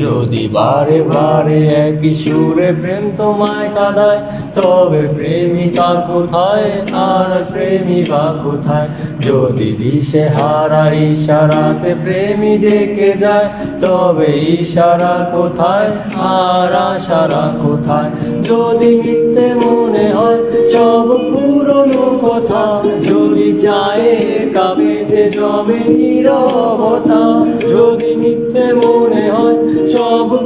যদি বারে বারে একই সুরে প্রেম তোমায় কাঁদায় তবে প্রেমিকা কোথায়? আর প্রেমিকা কোথায়? যদি দিশে হারা ইশারাতে প্রেমী ডেকে যায়, তবে ইশারা কোথায়? আর আশারা কোথায়? যদি মিথ্যে মনে হয়, সব পুরনো কথা। যদি চায়ের কাবেতে জমে নীরবতা। যদি মিথ্যে মনে হয়, সব